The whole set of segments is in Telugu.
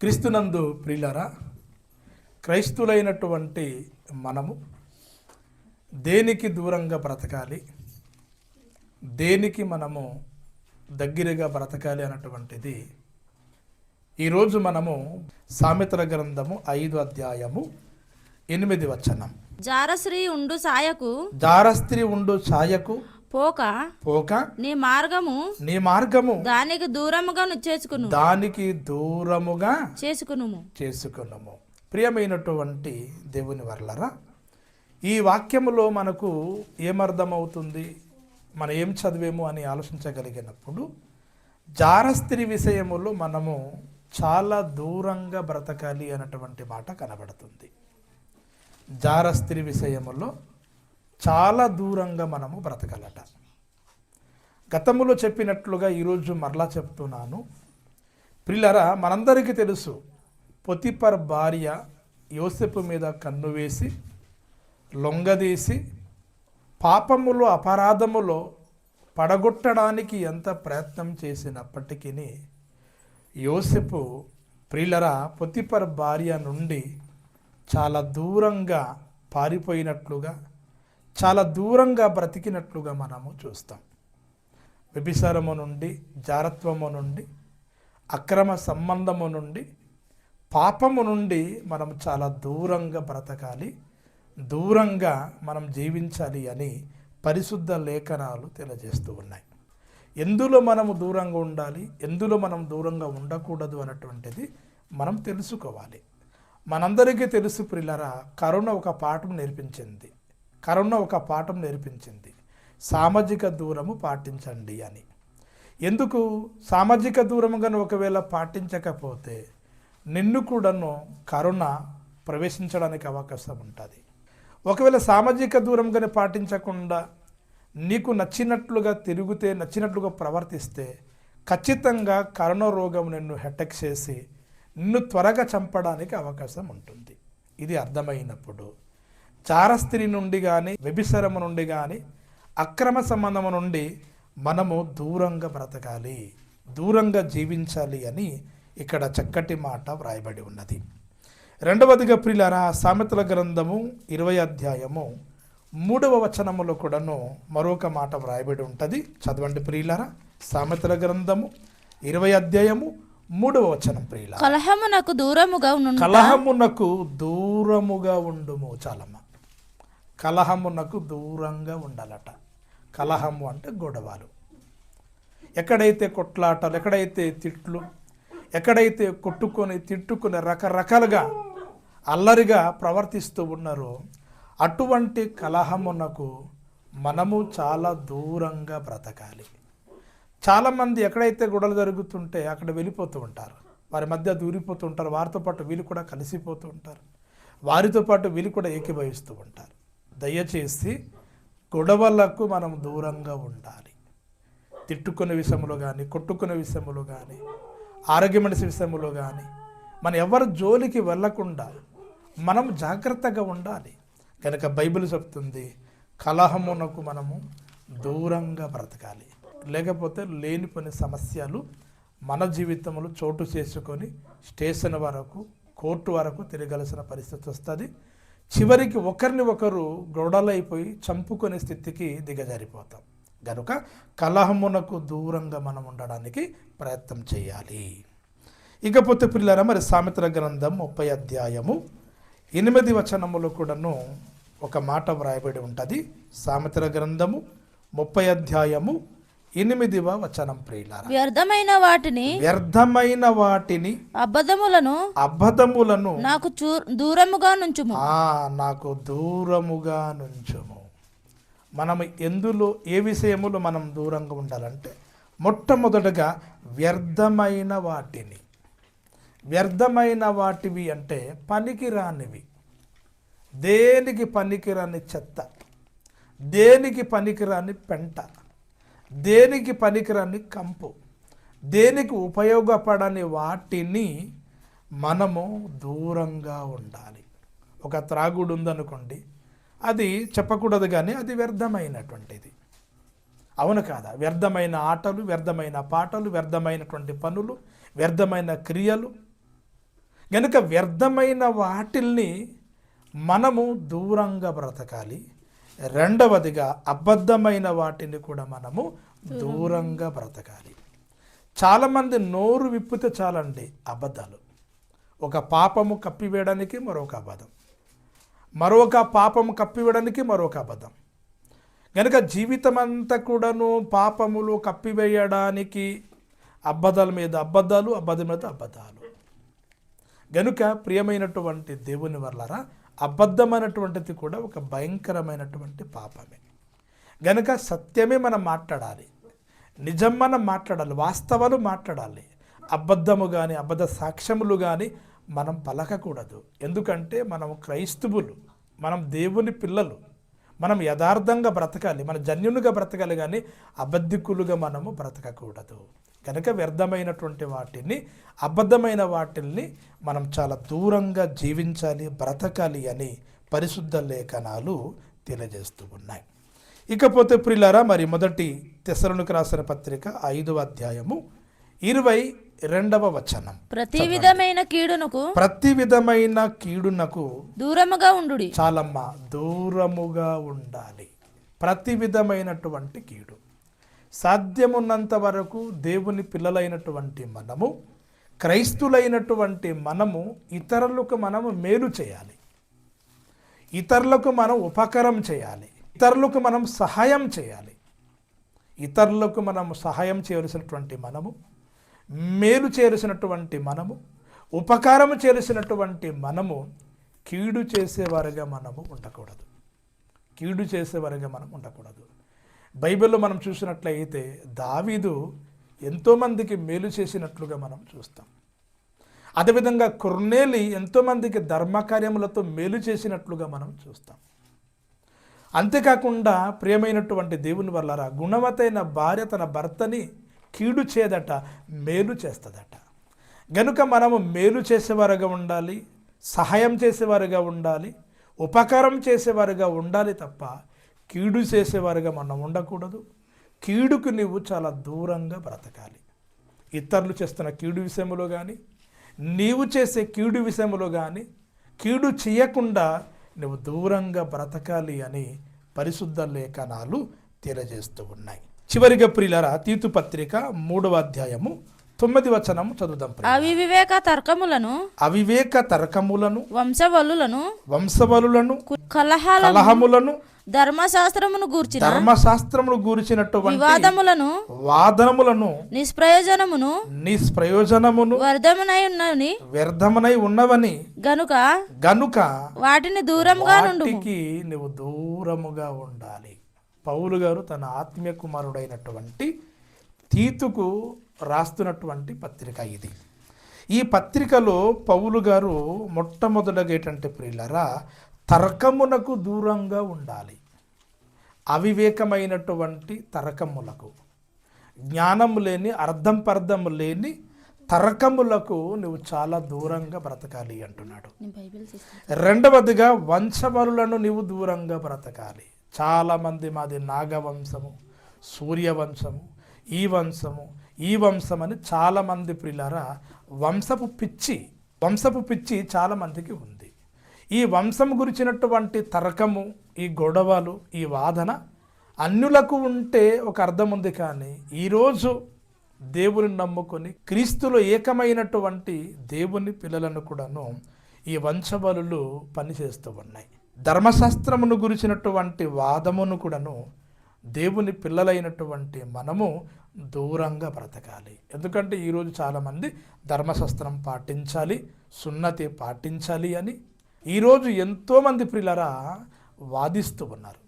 క్రీస్తునందు ప్రియులరా క్రైస్తులైనటువంటి మనము దేనికి దూరంగా బ్రతకాలి దేనికి మనము దగ్గరగా బ్రతకాలి అన్నటువంటిది ఈరోజు మనము సామెతల గ్రంథము ఐదు అధ్యాయము ఎనిమిది వచనం. జారశ్రీ ఉండు సాయకు జారస్త్రి ఉండు ఛాయకు పోక పోక నీ మార్గము నీ మార్గము దానికి దూరముగా చేసుకును. దానికి దూరముగా చేసుకునుము. చేసుకున్నాము ప్రియమైనటువంటి దేవుని వర్లరా ఈ వాక్యములో మనకు ఏమర్థమవుతుంది? మనం ఏం చదివేము అని ఆలోచించగలిగినప్పుడు జారస్త్రి విషయములో మనము చాలా దూరంగా బ్రతకాలి అన్నటువంటి మాట కనబడుతుంది. జారస్త్రి విషయములో చాలా దూరంగా మనము బ్రతకలట. గతంలో చెప్పినట్లుగా ఈరోజు మరలా చెప్తున్నాను. ప్రిలరా మనందరికీ తెలుసు పొతిపర్ భార్య యోసెపు మీద కన్ను వేసి లొంగదీసి పాపములో అపరాధములో పడగొట్టడానికి ఎంత ప్రయత్నం చేసినప్పటికీ యోసెపు ప్రిలరా పొతిపర్ భార్య నుండి చాలా దూరంగా పారిపోయినట్లుగా చాలా దూరంగా బ్రతికినట్లుగా మనము చూస్తాం. విభిసరము నుండి జారత్వము నుండి అక్రమ సంబంధము నుండి పాపము నుండి మనం చాలా దూరంగా బ్రతకాలి దూరంగా మనం జీవించాలి అని పరిశుద్ధ లేఖనాలు తెలియజేస్తూ ఉన్నాయి. ఎందులో మనము దూరంగా ఉండాలి ఎందులో మనం దూరంగా ఉండకూడదు అన్నటువంటిది మనం తెలుసుకోవాలి. మనందరికీ తెలుసు ప్రిల్లరా కరుణ ఒక పాఠం నేర్పించింది. కరుణ ఒక పాఠం నేర్పించింది. సామాజిక దూరము పాటించండి అని. ఎందుకు? సామాజిక దూరముగాను ఒకవేళ పాటించకపోతే నిన్ను కూడాను కరుణ ప్రవేశించడానికి అవకాశం ఉంటుంది. ఒకవేళ సామాజిక దూరంగానే పాటించకుండా నీకు నచ్చినట్లుగా తిరిగితే నచ్చినట్లుగా ప్రవర్తిస్తే ఖచ్చితంగా కరోనా రోగం నిన్ను హెటెక్ చేసి నిన్ను త్వరగా చంపడానికి అవకాశం ఉంటుంది. ఇది అర్థమైనప్పుడు చారస్త్రి నుండి కానీ వ్యభిసరము నుండి కానీ అక్రమ సంబంధము నుండి మనము దూరంగా బ్రతకాలి. దూరంగా జీవించాలి అని ఇక్కడ చక్కటి మాట వ్రాయబడి ఉన్నది. రెండవదిగా ప్రియులారా సామెతల గ్రంథము ఇరవై అధ్యాయము మూడవ వచనములో కూడాను మరొక మాట వ్రాయబడి ఉంటుంది. చదవండి ప్రియులారా సామెతల గ్రంథము ఇరవై అధ్యాయము మూడవ వచనం ప్రియుల కలహమునకు దూరముగా కలహమునకు దూరముగా ఉండుము చాలమ్మ. కలహమునకు దూరంగా ఉండాలట. కలహము అంటే గొడవలు. ఎక్కడైతే కొట్లాటలు ఎక్కడైతే తిట్లు ఎక్కడైతే కొట్టుకొని తిట్టుకొని రకరకాలుగా అల్లరిగా ప్రవర్తిస్తూ ఉన్నారో అటువంటి కలహమునకు మనము చాలా దూరంగా బ్రతకాలి. చాలామంది ఎక్కడైతే గొడవలు జరుగుతుంటే అక్కడ వెళ్ళిపోతూ ఉంటారు. వారి మధ్య దూరిపోతూ ఉంటారు. వారితో పాటు వీళ్ళు కూడా కలిసిపోతూ ఉంటారు. వారితో పాటు వీళ్ళు కూడా ఏకీభవిస్తూ ఉంటారు. దయచేసి గొడవలకు మనం దూరంగా ఉండాలి. తిట్టుకునే విషయంలో కానీ కొట్టుకునే విషయంలో కానీ ఆరోగ్యమనిసే విషయంలో కానీ మనం ఎవరి జోలికి వెళ్ళకుండా మనం జాగ్రత్తగా ఉండాలి. కనుక బైబిల్ చెప్తుంది కలహమునకు మనము దూరంగా బ్రతకాలి. లేకపోతే లేనిపోని సమస్యలు మన జీవితంలో చోటు చేసుకొని స్టేషన్ వరకు కోర్టు వరకు తిరగాల్సిన పరిస్థితి వస్తుంది. చివరికి ఒకరిని ఒకరు గొడవలైపోయి చంపుకునే స్థితికి దిగజారిపోతాం. కనుక కలహమునకు దూరంగా మనం ఉండడానికి ప్రయత్నం చేయాలి. ఇకపోతే పిల్లల మరి సామెతల గ్రంథం ముప్పై అధ్యాయము ఎనిమిది వచనములు కూడాను ఒక మాట వ్రాయబడి ఉంటుంది. సామెతల గ్రంథము ముప్పై అధ్యాయము ఎనిమిదివ వచనం ప్రియులార. వ్యర్థమైన వాటిని వ్యర్థమైన వాటిని అబద్ధములను అబద్ధములను నాకు దూరముగా నుంచుము. ఆ నాకు దూరముగా నుంచుము. మనం ఎందులో ఏ విషయములో మనం దూరంగా ఉండాలంటే మొట్టమొదటగా వ్యర్థమైన వాటిని. వ్యర్థమైన వాటివి అంటే పనికిరానివి. దేనికి పనికిరాని చెత్త? దేనికి పనికిరాని పెంట? దేనికి పనికిరాని కంపు? దేనికి ఉపయోగపడని వాటిని మనము దూరంగా ఉండాలి. ఒక త్రాగుడు ఉందనుకోండి అది చెప్పకూడదు కానీ అది వ్యర్థమైనటువంటిది. అవును కాదా? వ్యర్థమైన ఆటలు వ్యర్థమైన పాటలు వ్యర్థమైనటువంటి పనులు వ్యర్థమైన క్రియలు. గనుక వ్యర్థమైన వాటిల్ని మనము దూరంగా బ్రతకాలి. రెండవదిగా అబద్ధమైన వాటిని కూడా మనము దూరంగా బ్రతకాలి. చాలామంది నోరు విప్పితే చాలండి అబద్ధాలు. ఒక పాపము కప్పివేయడానికి మరొక అబద్ధం. మరొక పాపము కప్పివేయడానికి మరొక అబద్ధం. కనుక జీవితం అంతా కూడాను పాపములు కప్పివేయడానికి అబద్ధాల మీద అబద్ధాలు అబద్ధం మీద అబద్ధాలు. గనుక ప్రియమైనటువంటి దేవుని వల్లరా అబద్ధమైనటువంటిది కూడా ఒక భయంకరమైనటువంటి పాపమే. గనుక సత్యమే మనం మాట్లాడాలి. నిజం మనం మాట్లాడాలి. వాస్తవాలు మాట్లాడాలి. అబద్ధము కానీ అబద్ధ సాక్ష్యములు కానీ మనం పలకకూడదు. ఎందుకంటే మనం క్రైస్తవులు. మనం దేవుని పిల్లలు. మనం యథార్థంగా బ్రతకాలి మన జన్యునుగా బ్రతకాలి కానీ అబద్ధికులుగా మనము బ్రతకకూడదు. కనుక వ్యర్థమైనటువంటి వాటిని అబద్ధమైన వాటిల్ని మనం చాలా దూరంగా జీవించాలి బ్రతకాలి అని పరిశుద్ధ లేఖనాలు తెలియజేస్తూ ఉన్నాయి. ఇకపోతే ప్రిలారా మరి మొదటి తెసరునికి రాసిన పత్రిక ఐదవ అధ్యాయము ఇరవై రెండవ వచనం. ప్రతి విధమైన కీడునకు ప్రతి విధమైన కీడునకు దూరముగా ఉండుడి. చాలమ్మ దూరముగా ఉండాలి. ప్రతి విధమైనటువంటి కీడు. సాధ్యమున్నంత వరకు దేవుని పిల్లలైనటువంటి మనము క్రైస్తులైనటువంటి మనము ఇతరులకు మనము మేలు చేయాలి. ఇతరులకు మనం ఉపకారం చేయాలి. ఇతరులకు మనం సహాయం చేయాలి. ఇతరులకు మనం సహాయం చేయవలసినటువంటి మనము మేలు చేరిసినటువంటి మనము ఉపకారము చేరిసినటువంటి మనము కీడు చేసేవారుగా మనము ఉండకూడదు. కీడు చేసేవారుగా మనం ఉండకూడదు. బైబిల్లో మనం చూసినట్లయితే దావీదు ఎంతోమందికి మేలు చేసినట్లుగా మనం చూస్తాం. అదేవిధంగా కొర్నేలి ఎంతోమందికి ధర్మకార్యములతో మేలు చేసినట్లుగా మనం చూస్తాం. అంతేకాకుండా ప్రియమైనటువంటి దేవుని వల్ల గుణవతైన భార్య తన భర్తని కీడు చేయదట మేలు చేస్తుందట. గనుక మనము మేలు చేసేవారుగా ఉండాలి సహాయం చేసేవారుగా ఉండాలి ఉపకారం చేసేవారుగా ఉండాలి తప్ప కీడు చేసేవారుగా మనం ఉండకూడదు. కీడుకు నువ్వు చాలా దూరంగా బ్రతకాలి. ఇతరులు చేస్తున్న కీడు విషయంలో కానీ నీవు చేసే కీడు విషయంలో కానీ కీడు చేయకుండా నువ్వు దూరంగా బ్రతకాలి అని పరిశుద్ధ లేఖనాలు తెలియజేస్తూ ఉన్నాయి. చివరిగా ప్రియులరా తీతు పత్రిక మూడవ అధ్యాయము తొమ్మిది వచనము చదువుదాం. అవివేక తర్కములను అవివేక తర్కములను వంశవలులను కలహాలను కలహములను ధర్మశాస్త్రమును గూర్చిన ధర్మశాస్త్రములు గురించినటువంటి వివాదములను వాదనములను నిష్ప్రయోజనమును నిష్ప్రయోజనమును వ్యర్థమునై ఉన్నని వ్యర్థమునై ఉన్నవని గనుక గనుక వాటిని దూరముగా నుండు నువ్వు దూరముగా ఉండాలి పౌలు గారు తన ఆత్మీయ కుమారుడైనటువంటి తీతుకు రాస్తున్నటువంటి పత్రిక ఇది. ఈ పత్రికలో పౌలు గారు మొట్టమొదటగా ఏంటంటే ప్రియులరా తర్కమునకు దూరంగా ఉండాలి. అవివేకమైనటువంటి తర్కములకు జ్ఞానము లేని అర్థం పర్థము లేని తర్కములకు నువ్వు చాలా దూరంగా బ్రతకాలి అంటున్నాడు. రెండవదిగా వంశవరులను నీవు దూరంగా బ్రతకాలి. చాలామంది మాది నాగవంశము సూర్యవంశము ఈ వంశము ఈ వంశం అని చాలామంది ప్రియులారా వంశపు పిచ్చి వంశపు పిచ్చి చాలామందికి ఉంది. ఈ వంశం గురించినటువంటి తర్కము ఈ గొడవలు ఈ వాదన అన్యులకు ఉంటే ఒక అర్థం ఉంది కానీ ఈరోజు దేవుని నమ్ముకొని క్రీస్తులో ఏకమైనటువంటి దేవుని పిల్లలను కూడాను ఈ వంశబలులు పనిచేస్తూ ఉన్నాయి. ధర్మశాస్త్రమును గురించినటువంటి వాదమును కూడాను దేవుని పిల్లలైనటువంటి మనము దూరంగా బ్రతకాలి. ఎందుకంటే ఈరోజు చాలామంది ధర్మశాస్త్రం పాటించాలి సున్నతి పాటించాలి అని ఈరోజు ఎంతోమంది ప్రిలరా వాదిస్తూ ఉన్నారు.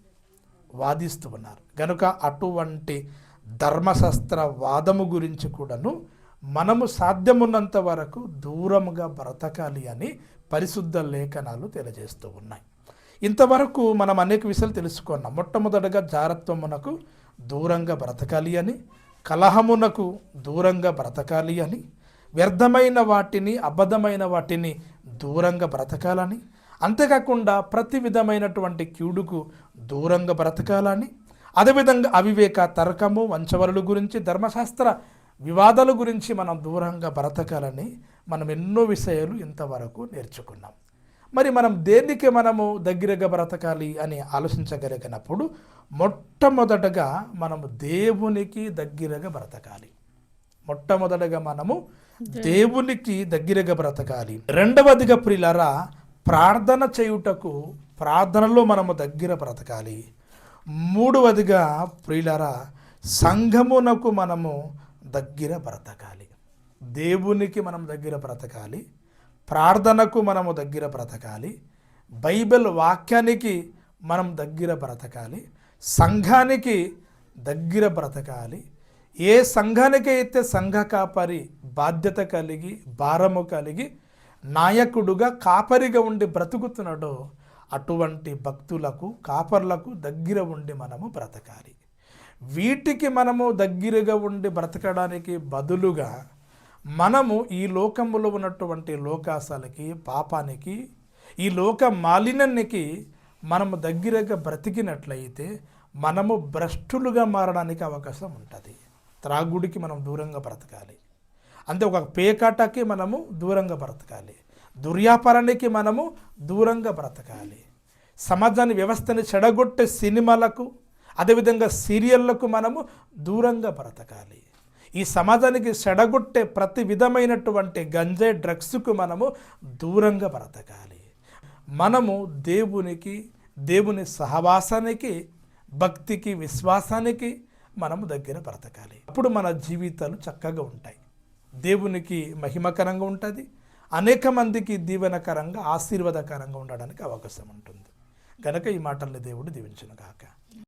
వాదిస్తూ ఉన్నారు. కనుక అటువంటి ధర్మశాస్త్ర వాదము గురించి కూడాను మనము సాధ్యమున్నంత వరకు దూరముగా బ్రతకాలి అని పరిశుద్ధ లేఖనాలు తెలియజేస్తూ ఉన్నాయి. ఇంతవరకు మనం అనేక విషయాలు తెలుసుకున్నాం. మొట్టమొదటగా జారత్వమునకు దూరంగా బ్రతకాలి అని కలహమునకు దూరంగా బ్రతకాలి అని వ్యర్థమైన వాటిని అబద్ధమైన వాటిని దూరంగా బ్రతకాలని అంతేకాకుండా ప్రతి విధమైనటువంటి క్యూడుకు దూరంగా బ్రతకాలని అదేవిధంగా అవివేక తర్కము వంచవరుల గురించి ధర్మశాస్త్ర వివాదాల గురించి మనం దూరంగా బ్రతకాలని మనం ఎన్నో విషయాలు ఇంతవరకు నేర్చుకున్నాం. మరి మనం దేనికి మనము దగ్గరగా బ్రతకాలి అని ఆలోచించగలిగినప్పుడు మొట్టమొదటగా మనము దేవునికి దగ్గరగా బ్రతకాలి. మొట్టమొదటగా మనము దేవునికి దగ్గరగా బ్రతకాలి. రెండవదిగా ప్రిలరా ప్రార్థన చేయుటకు ప్రార్థనలో మనము దగ్గర బ్రతకాలి. మూడవదిగా ప్రియులరా సంఘమునకు మనము దగ్గర బ్రతకాలి. దేవునికి మనం దగ్గర బ్రతకాలి. ప్రార్థనకు మనము దగ్గర బ్రతకాలి. బైబిల్ వాక్యానికి మనం దగ్గర బ్రతకాలి. సంఘానికి దగ్గర బ్రతకాలి. ఏ సంఘానికి అయితే సంఘ కాపరి బాధ్యత కలిగి భారము కలిగి నాయకుడుగా కాపరిగా ఉండి బ్రతుకుతున్నాడో అటువంటి భక్తులకు కాపర్లకు దగ్గర ఉండి మనము బ్రతకాలి. వీటికి మనము దగ్గరగా ఉండి బ్రతకడానికి బదులుగా మనము ఈ లోకములో ఉన్నటువంటి లోకాసాలకి పాపానికి ఈ లోక మాలిన్యానికి మనము దగ్గరగా బ్రతికినట్లయితే మనము భ్రష్టులుగా మారడానికి అవకాశం ఉంటుంది. త్రాగుడికి మనం దూరంగా బ్రతకాలి. అంతే ఒక పేకాటకి మనము దూరంగా బ్రతకాలి. దుర్యాపారానికి మనము దూరంగా బ్రతకాలి. సమాజాన్ని వ్యవస్థని చెడగొట్టే సినిమాలకు అదేవిధంగా సీరియళ్ళకు మనము దూరంగా బ్రతకాలి. ఈ సమాజానికి చెడగొట్టే ప్రతి విధమైనటువంటి గంజే డ్రగ్స్కు మనము దూరంగా బ్రతకాలి. మనము దేవునికి దేవుని సహవాసానికి భక్తికి విశ్వాసానికి మనము దగ్గర బ్రతకాలి. అప్పుడు మన జీవితాలు చక్కగా ఉంటాయి. దేవునికి మహిమకరంగా ఉంటుంది. అనేక మందికి దీవెనకరంగా ఆశీర్వాదకరంగా ఉండడానికి అవకాశం ఉంటుంది. కనుక ఈ మాటల్ని దేవుడు దీవించను కాక